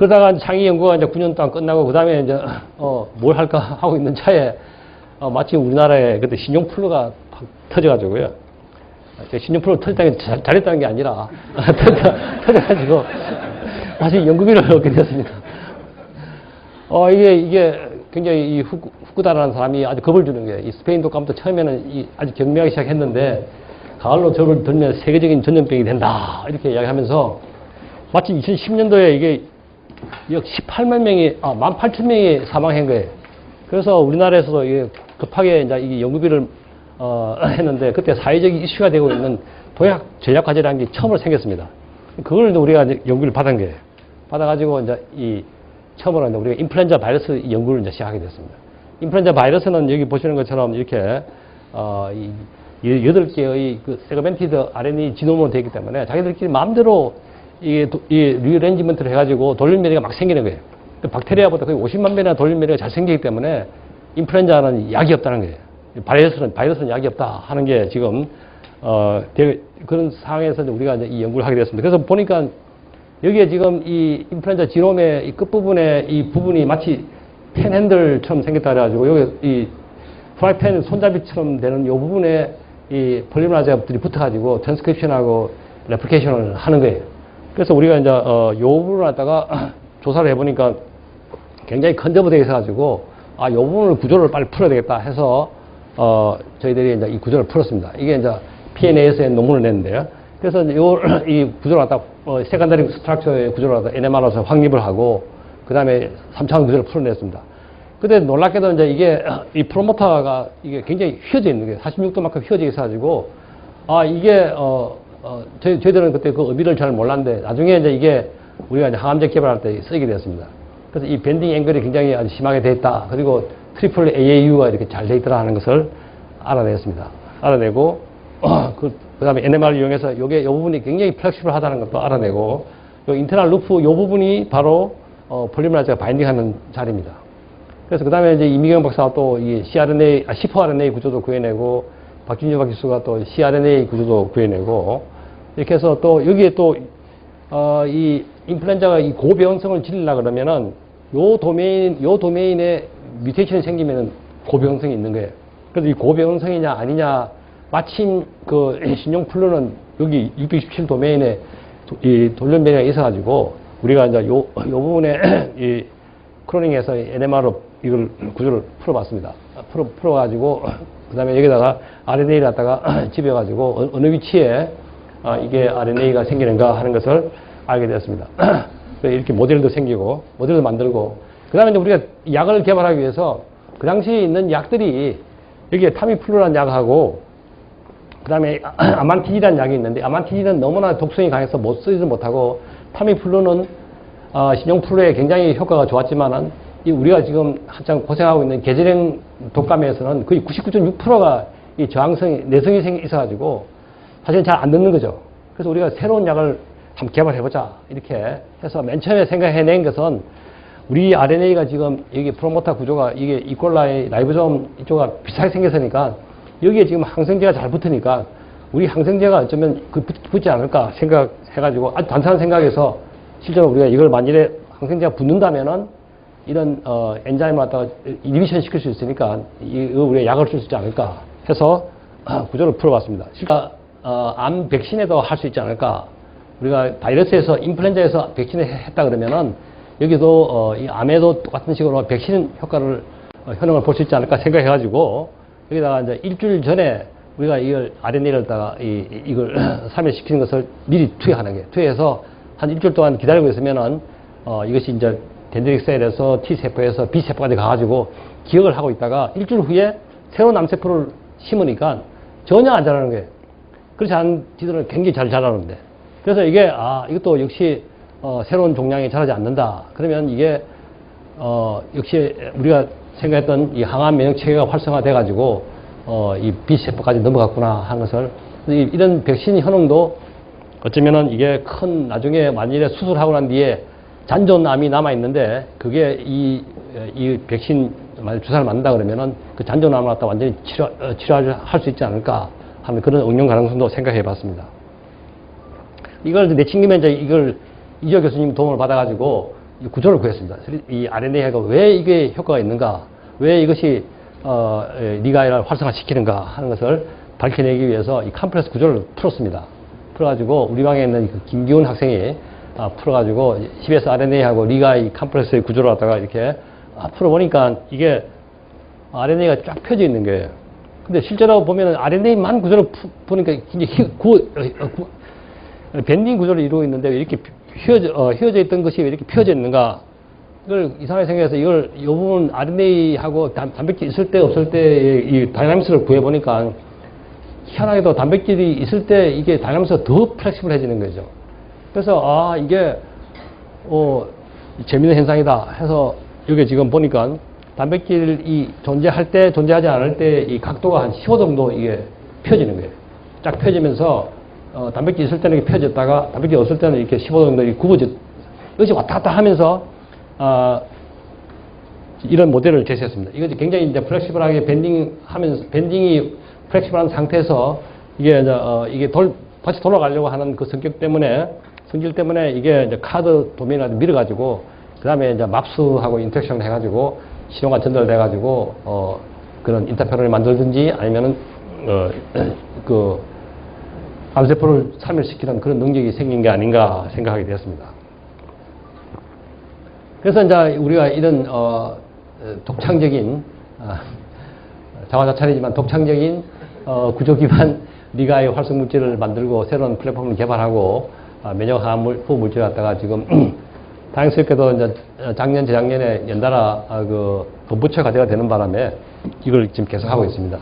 그러다가 창의 연구가 이제 9년 동안 끝나고 그 다음에 이제 어, 뭘 할까 하고 있는 차에 어, 마침 우리나라에 그때 신용 플루가 팍 터져가지고요. 제 신용 플루 터졌다는 게 잘, 잘했다는 게 아니라 터져, 터져가지고 마침 연구비를 얻게 됐습니다. 어, 이게, 이게 굉장히 이 후쿠, 후쿠다라는 사람이 아주 겁을 주는 거예요. 이 스페인 독감부터 처음에는 이 아주 경미하게 시작했는데 가을로 저를 들면 세계적인 전염병이 된다. 이렇게 이야기하면서 마침 2010년도에 이게 약 18만 명이, 아, 18,000명이 사망한 거예요. 그래서 우리나라에서도 급하게 이제 이게 연구비를 어, 했는데 그때 사회적인 이슈가 되고 있는 도약 전략 과제라는 게 처음으로 생겼습니다. 그걸 우리가 연구를 받은 거예요. 받아가지고 이제 이 처음으로 이제 우리가 인플루엔자 바이러스 연구를 이제 시작하게 됐습니다. 인플루엔자 바이러스는 여기 보시는 것처럼 이렇게 어, 이이 여덟 개의 그 세그멘티드 RNA 지노모로 되어 있기 때문에 자기들끼리 마음대로 이게 도- 이 리어렌지먼트를 해가지고 돌림메리가 막 생기는 거예요. 그 박테리아보다 거의 50만 배나 돌림메리가 잘 생기기 때문에 인플루엔자는 약이 없다는 거예요. 바이러스는 바이러스는 약이 없다 하는 게 지금 어 되- 그런 상황에서 우리가 이제 이 연구를 하게 됐습니다. 그래서 보니까 여기에 지금 이 인플루엔자 지놈의 이 끝부분에 이 부분이 마치 펜 핸들처럼 생겼다 그래가지고 여기 이 프라이팬 손잡이처럼 되는 이 부분에 이 폴리머라이즈들이 붙어가지고 트랜스크립션하고 레플리케이션을 하는 거예요. 그래서 우리가 이제 어, 요 부분을 갖다가 조사를 해보니까 굉장히 컨저브되어 있어가지고 아, 요 부분을 구조를 빨리 풀어야 되겠다 해서 어, 저희들이 이제 이 구조를 풀었습니다. 이게 이제 PNAS에 논문을 냈는데요. 그래서 요, 이 구조를 갖다 어, 세간다리 스트럭처의 구조를 갖다 NMR로서 확립을 하고 그 다음에 3차원 구조를 풀어냈습니다. 근데 놀랍게도 이제 이게 이 프로모터가 이게 굉장히 휘어져 있는 게 46도만큼 휘어져 있어가지고 아 이게 어, 어 저희, 저희 들은 그때 그 의미를 잘 몰랐는데 나중에 이제 이게 우리가 이제 항암제 개발할 때 쓰이게 되었습니다. 그래서 이 밴딩 앵글이 굉장히 아주 심하게 돼 있다. 그리고 트리플 AAU가 이렇게 잘 돼 있더라 하는 것을 알아냈습니다. 알아내고 그, 그다음에 NMR을 이용해서 요게 요 부분이 굉장히 플렉시블하다는 것도 알아내고 요 인터널 루프 요 부분이 바로 어, 폴리머라이즈가 바인딩하는 자리입니다. 그래서 그 다음에 이제 이미경 박사가 또 이 cRNA, 아, C4RNA 구조도 구해내고, 박준주 박기수가 또 cRNA 구조도 구해내고, 이렇게 해서 또 여기에 또, 어, 이 인플루엔자가 이 고병성을 지르려 그러면은 요 도메인, 요 도메인에 뮤테이션이 생기면은 고병성이 있는 거예요. 그래서 이 고병성이냐 아니냐, 마침 그 신용 플루는 여기 667 도메인에 도- 이 돌연변이가 있어가지고, 우리가 이제 요, 요 부분에 이 크로닝에서 NMR로 이걸 구조를 풀어봤습니다. 풀어, 풀어가지고, 그 다음에 여기다가 RNA를 갖다가 집어가지고 어- 어느 위치에 아, 이게 RNA가 생기는가 하는 것을 알게 되었습니다. 이렇게 모델도 생기고, 모델도 만들고, 그 다음에 우리가 약을 개발하기 위해서 그 당시에 있는 약들이 여기에 타미플루라는 약하고, 그 다음에 아만티지라는 약이 있는데, 아만티지는 너무나 독성이 강해서 못 쓰지도 못하고, 타미플루는 어, 신용플루에 굉장히 효과가 좋았지만은 이 우리가 지금 한창 고생하고 있는 계절형 독감에서는 거의 99.6%가 이 저항성이 내성이 생겨 있어가지고 사실 잘안 듣는 거죠. 그래서 우리가 새로운 약을 한번 개발해보자 이렇게 해서 맨 처음에 생각해낸 것은 우리 RNA가 지금 여기 프로모터 구조가 이게 이콜라이 라이보솜 이쪽가 비슷하게 생겼으니까 여기에 지금 항생제가 잘 붙으니까 우리 항생제가 어쩌면 그 붙- 붙지 않을까 생각해가지고 아주 단순한 생각에서 실제로 우리가 이걸 만일에 항생제가 붙는다면은 이런 어, 엔자임을 갖다가 이니비션 시킬 수 있으니까 이거 우리가 약을 쓸 수 있지 않을까 해서 아, 구조를 풀어봤습니다. 실제 어, 암 백신에도 할 수 있지 않을까 우리가 바이러스에서 인플루엔자에서 백신을 해- 했다 그러면은 여기도 어, 이 암에도 똑같은 식으로 백신 효과를 어, 효능을 볼 수 있지 않을까 생각해가지고 여기다가 이제 일주일 전에 우리가 이걸 RNA를 다가 이, 이- 이걸 사멸시키는 것을 미리 투여하는 게 투여해서 한 일주일 동안 기다리고 있으면은 어, 이것이 이제 덴드릭 셀에서 T 세포에서 B 세포까지 가가지고 기억을 하고 있다가 일주일 후에 새로운 암 세포를 심으니까 전혀 안 자라는 거예요. 그렇지 않은 지들은 굉장히 잘 자라는데. 그래서 이게, 아, 이것도 역시, 어, 새로운 종양이 자라지 않는다. 그러면 이게, 어, 역시 우리가 생각했던 이 항암 면역 체계가 활성화돼가지고, 어, 이 B세포까지 넘어갔구나 하는 것을, 이- 이런 백신 효능도 어쩌면은 이게 큰, 나중에 만일에 수술하고 난 뒤에 잔존암이 남아있는데, 그게 이, 이 백신, 만약 주사를 맞는다 그러면은 그 잔존암을 갖다 완전히 치료, 어, 치료할 수 있지 않을까 하는 그런 응용 가능성도 생각해 봤습니다. 이걸 내친김에 이제 이걸 이조 교수님 도움을 받아가지고 이 구조를 구했습니다. 이 RNA가 왜 이게 효과가 있는가, 왜 이것이 어, 에, 리가이를 활성화시키는가 하는 것을 밝혀내기 위해서 이 컴플렉스 구조를 풀었습니다. 풀어가지고 우리 방에 있는 그 김기훈 학생이 아, 풀어가지고 CBS RNA하고 리가이 컴플렉스의 구조를 갖다가 이렇게 아, 풀어보니까 이게 RNA가 쫙 펴져 있는 거예요. 근데 실제로 보면은 RNA만 구조를 푸, 보니까 굉장히 휘- 구, 어, 구, 밴딩 구조를 이루고 있는데 왜 이렇게 휘어져, 어, 휘어져 있던 것이 왜 이렇게 펴져 있는가? 이걸 이상하게 생각해서 이걸 이 부분 RNA하고 단, 단백질 있을 때 없을 때의 이 다이나믹스를 구해보니까 희한하게도 단백질이 있을 때 이게 다이나믹스가 더 플렉시블해지는 거죠. 그래서 아 이게 어 재미있는 현상이다 해서 여기 지금 보니까 단백질이 존재할 때 존재하지 않을 때 이 각도가 한 15 정도 이게 펴지는 거예요. 쫙 펴지면서 어, 단백질 있을 때는 이렇게 펴졌다가 단백질 없을 때는 이렇게 15도 정도 이렇게 굽어져 이것이 왔다 갔다 하면서 아, 이런 모델을 제시했습니다. 이것이 굉장히 이제 플렉시블하게 밴딩 하면서, 밴딩이 플렉시블한 상태에서 이게 이제, 어, 이게 돌, 다시 돌아가려고 하는 그 성격 때문에, 성질 때문에 이게 이제 카드 도면을 밀어가지고, 그 다음에 이제 맙스하고 인터랙션을 해가지고, 신호가 전달돼가지고, 어, 그런 인터페론을 만들든지 아니면은, 어, 그, 암세포를 살멸시키는 그런 능력이 생긴 게 아닌가 생각하게 되었습니다. 그래서 이제 우리가 이런 어, 독창적인 아, 자화자찬이지만 독창적인 어, 구조 기반 리가의 활성 물질을 만들고 새로운 플랫폼을 개발하고 아, 면역 후 물질을 갖다가 지금 다행스럽게도 이제 작년 재작년에 연달아 아, 그 본부처 과제가 되는 바람에 이걸 지금 계속 하고 있습니다.